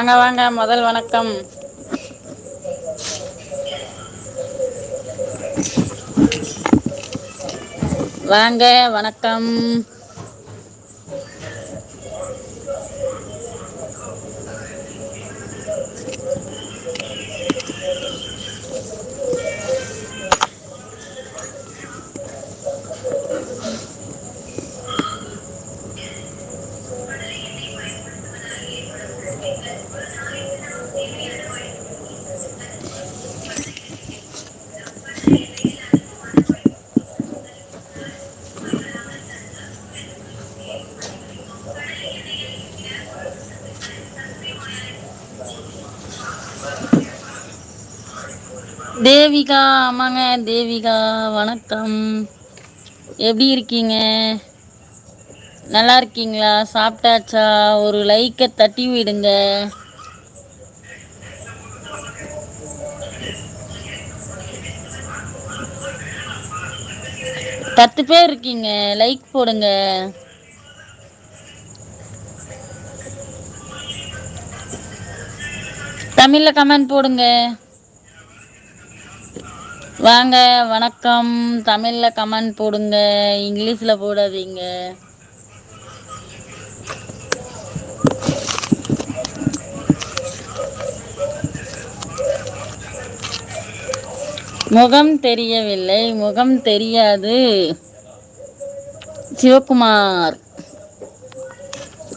வாங்க வாங்க முதல் வணக்கம். வாங்க வணக்கம். தேவிகா ஆமாங்க. தேவிகா வணக்கம். எப்படி இருக்கீங்க? நல்லா இருக்கீங்களா? சாப்பிட்டாச்சா? ஒரு லைக்கை தட்டி விடுங்க. பத்து பேர் இருக்கீங்க. லைக் போடுங்க. தமிழில் கமெண்ட் போடுங்க. வாங்க வணக்கம். தமிழில் கமெண்ட் போடுங்க. இங்கிலீஷில் போடாதீங்க. முகம் தெரியவில்லை. முகம் தெரியாது. சிவகுமார்.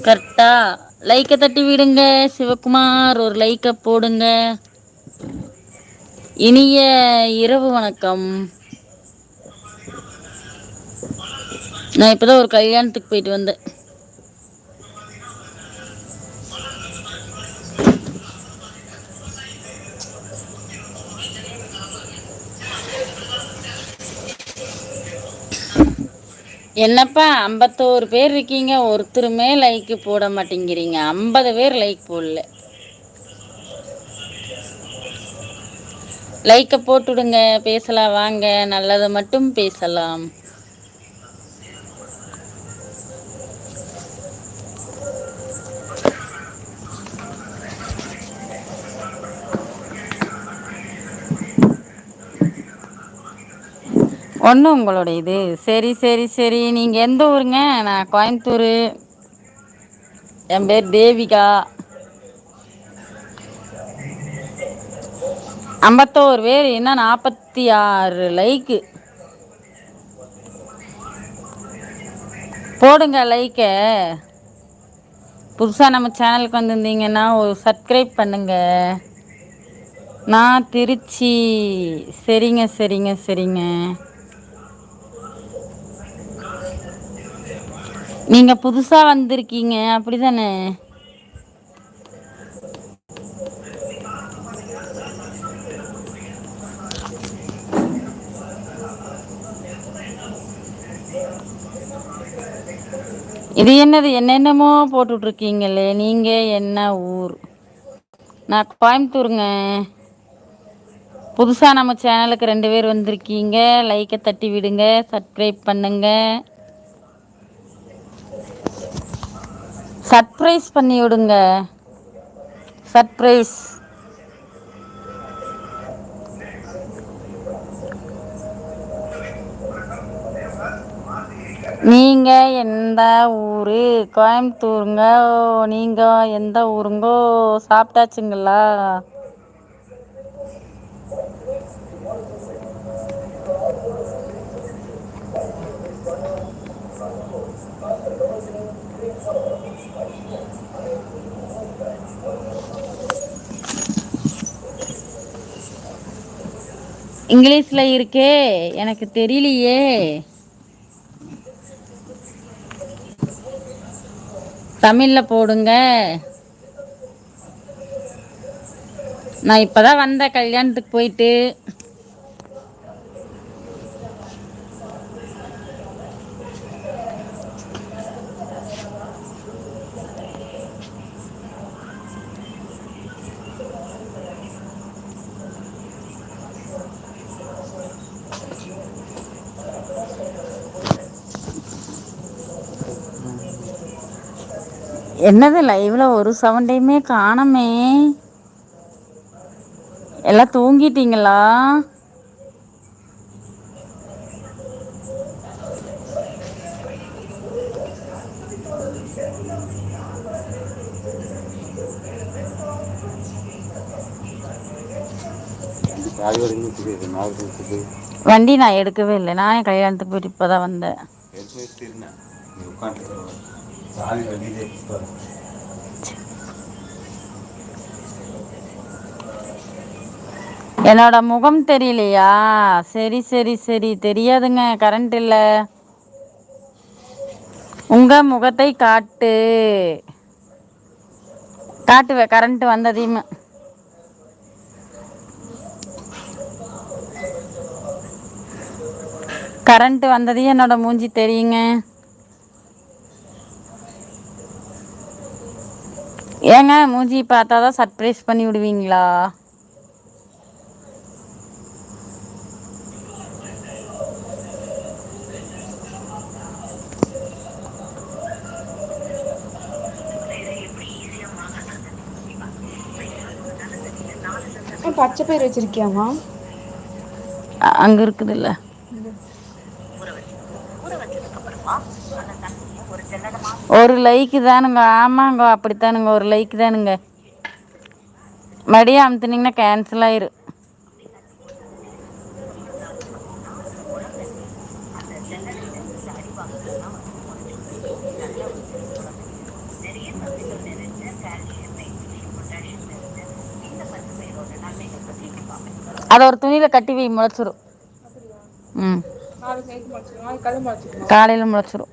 கரெக்டா. லைக்கை தட்டி விடுங்க. சிவகுமார் ஒரு லைக்கை போடுங்க. இனிய இரவு வணக்கம். நான் இப்போதான் ஒரு கல்யாணத்துக்கு போயிட்டு வந்தேன். என்னப்பா ஐம்பத்தோரு பேர் இருக்கீங்க ஒருத்தருமே லைக் போட மாட்டேங்கிறீங்க. ஐம்பது பேர் லைக் போடல. லைக்கை போட்டுடுங்க பேசலாம் வாங்க நல்லதை மட்டும் பேசலாம். ஒன்று உங்களோட இது. சரி சரி சரி. நீங்கள் எந்த ஊருங்க? நான் கோயம்புத்தூர். என் பேர் தேவிகா. ஐம்பத்தோரு பேர் என்ன நாற்பத்தி ஆறு லைக்கு போடுங்க லைக்கை புதுசாக நம்ம சேனலுக்கு வந்திருந்தீங்கன்னா ஒரு சப்ஸ்கிரைப் பண்ணுங்க. நான் திருச்சி. சரிங்க சரிங்க சரிங்க. நீங்கள் புதுசாக வந்திருக்கீங்க அப்படி தானே இது என்னது என்னென்னமோ போட்டுட்ருக்கீங்களே நீங்கள் என்ன ஊர்? நான் கோயம்புத்தூருங்க. புதுசாக நம்ம சேனலுக்கு ரெண்டு பேர் வந்திருக்கீங்க. லைக்கை தட்டி விடுங்க சப்ஸ்கிரைப் பண்ணுங்க. சர்ப்ரைஸ் பண்ணி விடுங்க. சர்ப்ரைஸ். நீங்கள் எந்த ஊர்? கோயம்புத்தூருங்க. நீங்கள் எந்த ஊருங்கோ? சாப்பிட்டாச்சுங்களா? இங்கிலீஷில் இருக்கே. எனக்கு தெரியலையே. தமிழில் போடுங்க. நான் இப்போ தான் வந்தேன் கல்யாணத்துக்கு போயிட்டு. என்னது லைவ்ல ஒரு சவுண்டையுமே காணமே. எல்லாம் தூங்கிட்டீங்களா? வண்டி நான் எடுக்கவே இல்லை. நான் என் கல்யாணத்துக்கு போயிட்டு இப்போதான் வந்தேன். சாவி வெளியிலே என்னோட முகம் தெரியலையா? சரி சரி சரி. தெரியாதுங்க கரண்ட் இல்லை. உங்க முகத்தை காட்டு. காட்டுவேன் கரண்ட் வந்ததையும். கரண்ட் வந்ததையும் என்னோட மூஞ்சி தெரியுங்க. ஏங்க மூஞ்சி பார்த்தா தான் சர்ப்ரைஸ் பண்ணி விடுவீங்களா பச்சை பயிர் வச்சிருக்கியாமா அங்க இருக்குது ஒரு லைக்கு தானுங்க. ஆமாங்க அப்படித்தானுங்க. ஒரு லைக் தானுங்க. மறுபடியும் அமுத்துனீங்கன்னா கேன்சல் ஆயிரு. அதை ஒரு துணியில கட்டி வை முளைச்சிரும். ம். காலையில் முளைச்சிரும்.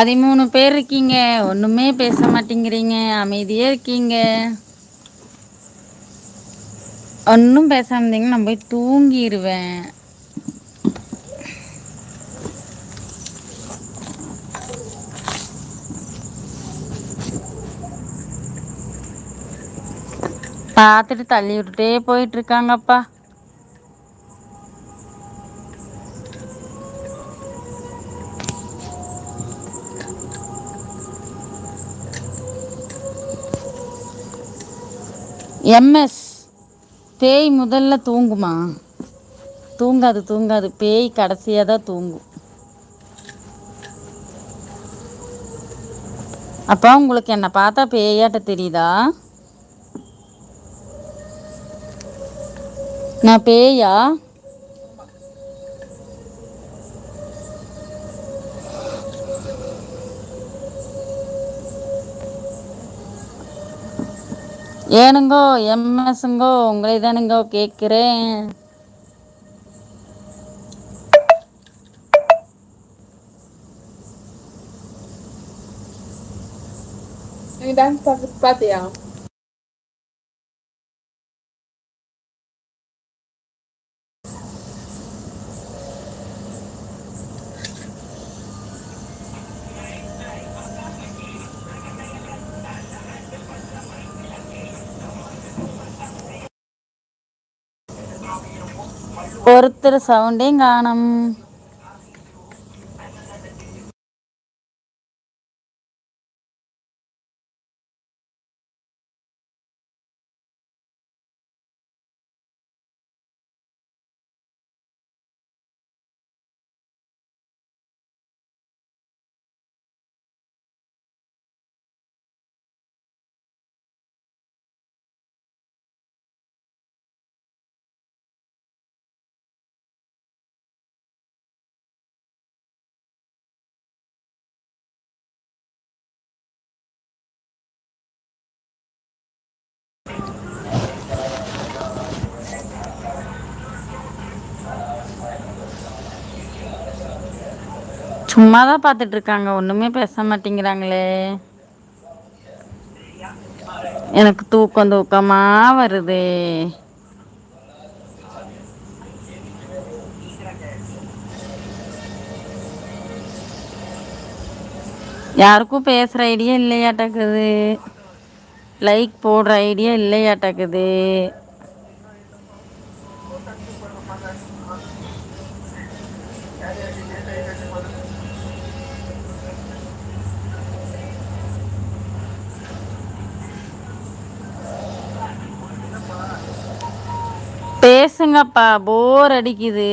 பதிமூணு பேர் இருக்கீங்க. ஒண்ணுமே பேச மாட்டேங்கிறீங்க. அமைதியே இருக்கீங்க. ஒன்றும் பேசாம இருந்தீங்கன்னா நான் போய் தூங்கிடுவேன் பார்த்துட்டு தள்ளி விட்டுட்டே போயிட்டு எம்எஸ். பேய் முதல்ல தூங்குமா? தூங்காது தூங்காது. பேய் கடைசியாக தான் தூங்கும். அப்போ உங்களுக்கு என்னை பார்த்தா பேயாட்ட தெரியுதா? நான் பேயா? ஏனுங்கோ எம்எஸ்ங்கோ உங்களை தானுங்கோ கேட்குறேன். டான்ஸ் பார்த்து பார்த்தியா? ஒருத்தர் சவுண்டையும் சும்மா தான் பார்த்துட்டு இருக்காங்க ஒன்றுமே பேச மாட்டேங்கிறாங்களே எனக்கு தூக்கம் தூக்கமாக வருதே. யாருக்கும் பேசுகிற ஐடியா இல்லையாட்டக்குது. லைக் போடுற ஐடியா இல்லையாட்டக்குது. பேசுங்கப்பா போர் அடிக்குது.